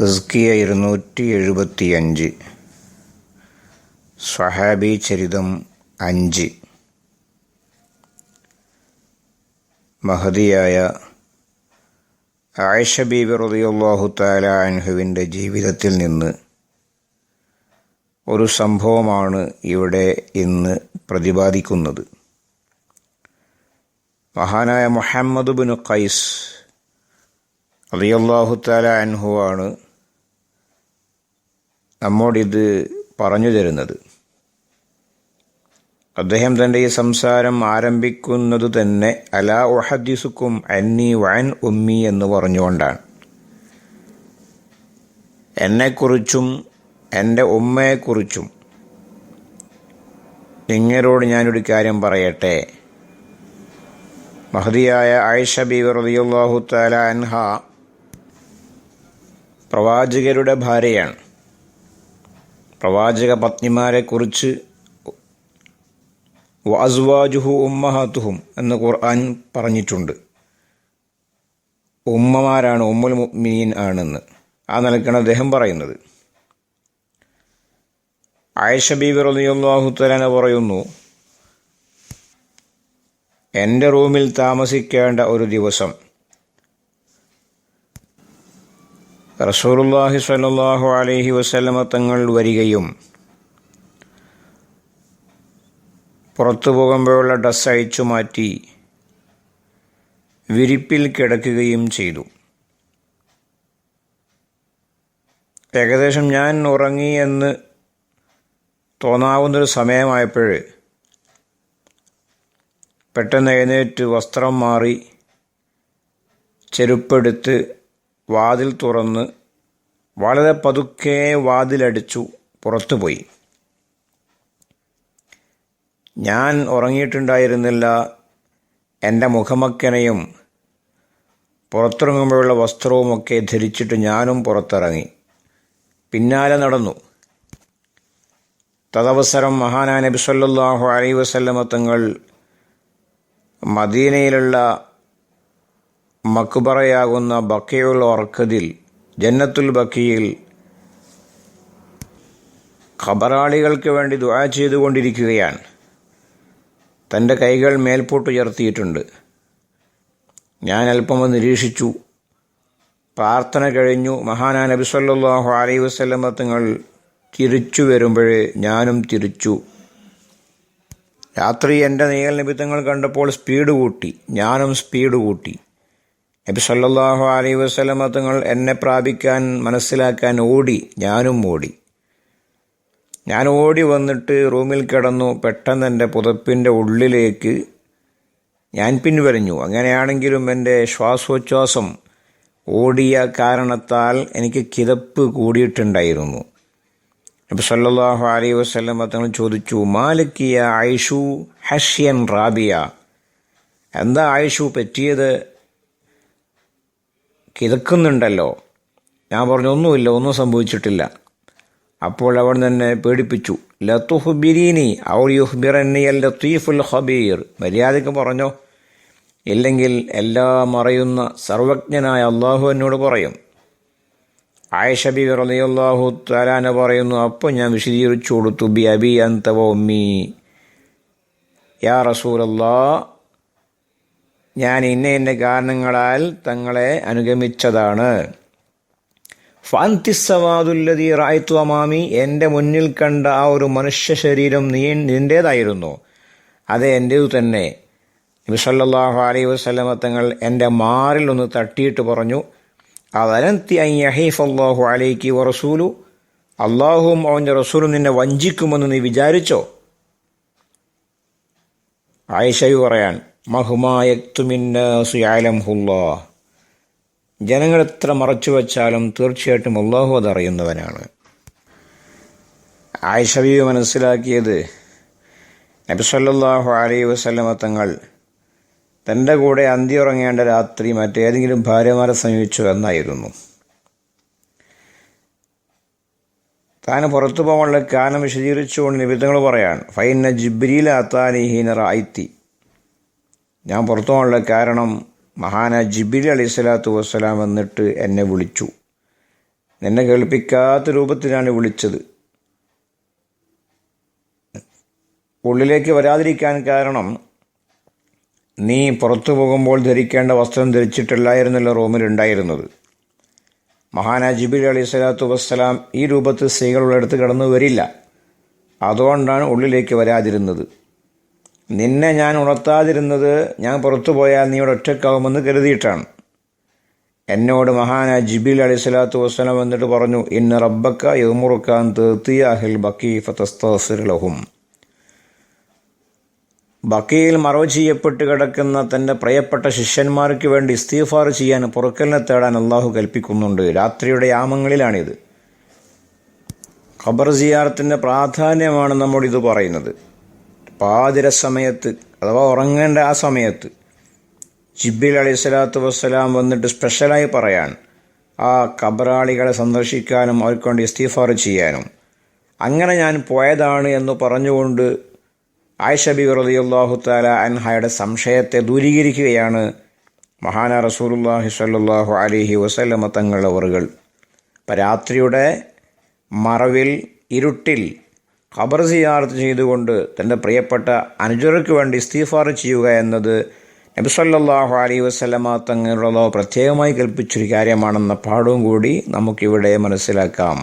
തസ്കിയ ഇരുന്നൂറ്റി എഴുപത്തിയഞ്ച് സ്വഹാബി ചരിതം അഞ്ച്. മഹതിയായ ആയിഷ ബീബി റളിയല്ലാഹു തആല അൻഹുവിന്റെ ജീവിതത്തിൽ നിന്ന് ഒരു സംഭവമാണ് ഇവിടെ ഇന്ന് പ്രതിപാദിക്കുന്നത്. മഹാനായ മുഹമ്മദ് ബിൻ ഖൈസ് റളിയല്ലാഹു തആല അൻഹുവാണ് നമ്മോടിത് പറഞ്ഞു തരുന്നത്. അദ്ദേഹം തന്റെ ഈ സംസാരം ആരംഭിക്കുന്നത് തന്നെ അലാ ഉഹദ്ദിസുക്കും അന്നി വൻ ഉമ്മി എന്ന് പറഞ്ഞുകൊണ്ടാണ്. എന്നെക്കുറിച്ചും എന്റെ ഉമ്മയെക്കുറിച്ചും നിങ്ങളോട് ഞാനൊരു കാര്യം പറയട്ടെ. മഹതിയായ ആയിഷ ബീവി റളിയല്ലാഹു തആല അൻഹ പ്രവാചകരുടെ ഭാര്യയാണ്. പ്രവാചക പത്നിമാരെക്കുറിച്ച് വാസ്വാജുഹു ഉമ്മഹാത്തുഹും എന്ന് ഖുർആൻ പറഞ്ഞിട്ടുണ്ട്. ഉമ്മമാരാണ് ഉമ്മുൽ മുഅ്മിനീൻ ആണെന്ന്. ആ നിലക്കാണ് അദ്ദേഹം പറയുന്നത്. ആയിഷ ബീബി പറയുന്നു എന്റെ റൂമിൽ താമസിക്കേണ്ട ഒരു ദിവസം റസൂലുള്ളാഹി സ്വല്ലല്ലാഹു അലൈഹി വസല്ലമ തങ്ങൾ വരികയും പുറത്തു പോകുമ്പോഴുള്ള ഡ്രസ്സ് അഴിച്ചു മാറ്റി വിരിപ്പിൽ കിടക്കുകയും ചെയ്തു. ഏകദേശം ഞാൻ ഉറങ്ങി എന്ന് തോന്നാവുന്നൊരു സമയമായപ്പോൾ പെട്ടെന്ന് എഴുന്നേറ്റ് വസ്ത്രം മാറി ചെരുപ്പെടുത്ത് വാതിൽ തുറന്ന് വളരെ പതുക്കെ വാതിലടിച്ചു പുറത്തുപോയി. ഞാൻ ഉറങ്ങിയിട്ടുണ്ടായിരുന്നില്ല. എന്റെ മുഖമക്കനെയും പുറത്തിറങ്ങുമ്പോഴുള്ള വസ്ത്രവുമൊക്കെ ധരിച്ചിട്ട് ഞാനും പുറത്തിറങ്ങി. പിന്നാലെ നടന്നു. തദവസരം മഹാനാ നബി സല്ലല്ലാഹു അലൈഹി വസല്ലമ തങ്ങൾ മദീനയിലുള്ള മക്ബറയാകുന്ന ബക്കയുൽ ഓർക്കതിൽ ജന്നത്തുൽ ബക്കിയിൽ ഖബറാളികൾക്ക് വേണ്ടി ദുആ ചെയ്തുകൊണ്ടിരിക്കുകയാണ്. തന്റെ കൈകൾ മേൽപോട്ടുയർത്തിയിട്ടുണ്ട്. ഞാൻ അല്പം നിരീക്ഷിച്ചു. പ്രാർത്ഥന കഴിഞ്ഞു. മഹാനാ നബി സല്ലാഹു അലൈ വസല്ലമ തങ്ങൾ തിരിച്ചു വരുമ്പോഴേ ഞാനും തിരിച്ചു. രാത്രി എന്റെ നീയൽ നിമിത്തങ്ങൾ കണ്ടപ്പോൾ സ്പീഡ് കൂട്ടി. ഞാനും സ്പീഡ് കൂട്ടി. നബി സല്ലാഹു അലൈഹി വസല്ലമ തങ്ങൾ എന്നെ പ്രാപിക്കാൻ മനസ്സിലാക്കാൻ ഓടി ഞാനും ഓടി. ഞാൻ ഓടി വന്നിട്ട് റൂമിൽ കിടന്നു പെട്ടെന്ന് എന്റെ പുതപ്പിന്റെ ഉള്ളിലേക്ക് ഞാൻ പിൻവലിഞ്ഞു. അങ്ങനെയാണെങ്കിലും എന്റെ ശ്വാസോച്ഛ്വാസം ഓടിയ കാരണത്താൽ എനിക്ക് കിതപ്പ് കൂടിയിട്ടുണ്ടായിരുന്നു. നബി സല്ലാഹു അലൈ വസ്ലമ തങ്ങൾ ചോദിച്ചു മാലിക്കിയ ഐഷു ഹഷ്യൻ റാബിയ? എന്താ ആയിഷു പറ്റിയത്? കിതക്കുന്നുണ്ടല്ലോ. ഞാൻ പറഞ്ഞു ഒന്നുമില്ല ഒന്നും സംഭവിച്ചിട്ടില്ല. അപ്പോൾ അവൻ തന്നെ പേടിപ്പിച്ചു ലത്തുഹുബിരീനി ഔ യുഹ്ബിറന്നി അൽ ലത്തീഫുൽ ഹബീർ മര്യാദയ്ക്ക് പറഞ്ഞോ ഇല്ലെങ്കിൽ എല്ലാം അറിയുന്ന സർവജ്ഞനായ അള്ളാഹു എന്നോട് പറയും. ആയിഷ ബി റളിയല്ലാഹു തലാന പറയുന്നു അപ്പോൾ ഞാൻ വിശദീകരിച്ചു കൊടുത്തു ബി അബി അന്തവ ഉമ്മി. യാ റസൂലല്ലാ ഞാൻ ഇന്ന ഇന്ന കാരണങ്ങളാൽ തങ്ങളെ അനുഗമിച്ചതാണ്. ഫാന്തിസവാദുല്ലതി റായ്ത്തു അമാമി എന്റെ മുന്നിൽ കണ്ട ആ ഒരു മനുഷ്യ ശരീരം നീ നിന്റേതായിരുന്നു അത് എന്റേതു തന്നെ. നബിസല്ലാഹു അലൈ വസ്ലമ തങ്ങൾ എന്റെ മാറിൽ ഒന്ന് തട്ടിയിട്ട് പറഞ്ഞു അതനത്തി അയ്യഹീഫ് അള്ളാഹു അലൈക്ക് റസൂലു? അള്ളാഹുവും അവന്റെ റസൂലും നിന്നെ വഞ്ചിക്കുമെന്ന് നീ വിചാരിച്ചോ? ആയിഷയു പറയാൻ മഹുമായത്തുമിന്നസുയാലംഹുല്ലാ ജനങ്ങൾ എത്ര മറച്ചു വച്ചാലും തീർച്ചയായിട്ടും അള്ളാഹു അതറിയുന്നവനാണ്. ആയിഷബീവ് മനസ്സിലാക്കിയത് നബിസല്ലാഹു അലൈ വസല്ലമ തങ്ങൾ തന്റെ കൂടെ അന്തിയുറങ്ങേണ്ട രാത്രി മറ്റേതെങ്കിലും ഭാര്യമാരെ സമീപിച്ചു എന്നായിരുന്നു. താൻ പുറത്തു പോകാനുള്ള കാരണം വിശദീകരിച്ചുകൊണ്ട് നിബിധങ്ങൾ പറയാൻ ഫൈന ജിബ്രീൽ അത്താനിഹീന റായിത്തി ഞാൻ പുറത്തു പോകാനുള്ള കാരണം മഹാന ജിബിലി അലൈഹി സ്വലാത്തു വസ്സലാം എന്നിട്ട് എന്നെ വിളിച്ചു. എന്നെ കേൾപ്പിക്കാത്ത രൂപത്തിലാണ് വിളിച്ചത്. ഉള്ളിലേക്ക് വരാതിരിക്കാൻ കാരണം നീ പുറത്തു പോകുമ്പോൾ ധരിക്കേണ്ട വസ്ത്രം ധരിച്ചിട്ടില്ലായിരുന്നല്ലോ റൂമിലുണ്ടായിരുന്നത് മഹാന ജിബിൽ അലി സ്വലാത്തു വസ്സലാം ഈ രൂപത്തിൽ സ്ത്രീകളുള്ളടുത്ത് കടന്നു വരില്ല. അതുകൊണ്ടാണ് ഉള്ളിലേക്ക് വരാതിരുന്നത്. നിന്നെ ഞാൻ ഉണർത്താതിരുന്നത് ഞാൻ പുറത്തു പോയാൽ നീ ഇവിടെ ഒറ്റക്കാവുമെന്ന് കരുതിയിട്ടാണ്. എന്നോട് മഹാനായ ജിബിൽ അലി സ്വലാത്തു വസ്സലാം എന്നിട്ട് പറഞ്ഞു ഇന്ന് റബ്ബക്ക യമുറുക്കാൻ തീർത്തിയ അഹിൽ ബക്കി ബക്കയിൽ മറവ് ചെയ്യപ്പെട്ട് കിടക്കുന്ന തന്റെ പ്രിയപ്പെട്ട ശിഷ്യന്മാർക്ക് വേണ്ടി ഇസ്തീഫാർ ചെയ്യാൻ പുറക്കലിനെ തേടാൻ അള്ളാഹു കൽപ്പിക്കുന്നുണ്ട്. രാത്രിയുടെ യാമങ്ങളിലാണിത്. ഖബർ സിയാറത്തിന്റെ പ്രാധാന്യമാണ് നമ്മോടിത് പറയുന്നത്. പാതിര സമയത്ത് അഥവാ ഉറങ്ങേണ്ട ആ സമയത്ത് ജിബിൽ അലൈഹി സ്വലാത്തു വസ്സലാം വന്നിട്ട് സ്പെഷ്യലായി പറയാൻ ആ കബറാളികളെ സന്ദർശിക്കാനും അവർക്ക് വേണ്ടി ഇസ്തീഫാർ ചെയ്യാനും. അങ്ങനെ ഞാൻ പോയതാണ് എന്ന് പറഞ്ഞുകൊണ്ട് ആയിഷബി ബി റളിയല്ലാഹു തആല അൻഹയുടെ സംശയത്തെ ദൂരീകരിക്കുകയാണ് മഹാന റസൂലുല്ലാഹി സ്വല്ലല്ലാഹു അലിഹി വസല്ലമ തങ്ങൾ അപ്പം രാത്രിയുടെ മറവിൽ ഇരുട്ടിൽ ഖബർ സിയാർത്ത് ചെയ്തുകൊണ്ട് തന്റെ പ്രിയപ്പെട്ട അനുജർക്ക് വേണ്ടി ഇസ്തീഫാർ ചെയ്യുക എന്നത് നബി സല്ലല്ലാഹു അലൈഹി വസല്ലമ തങ്ങളുടെ പ്രത്യേകമായി കൽപ്പിച്ചൊരു കാര്യമാണെന്ന പാഠവും കൂടി നമുക്കിവിടെ മനസ്സിലാക്കാം.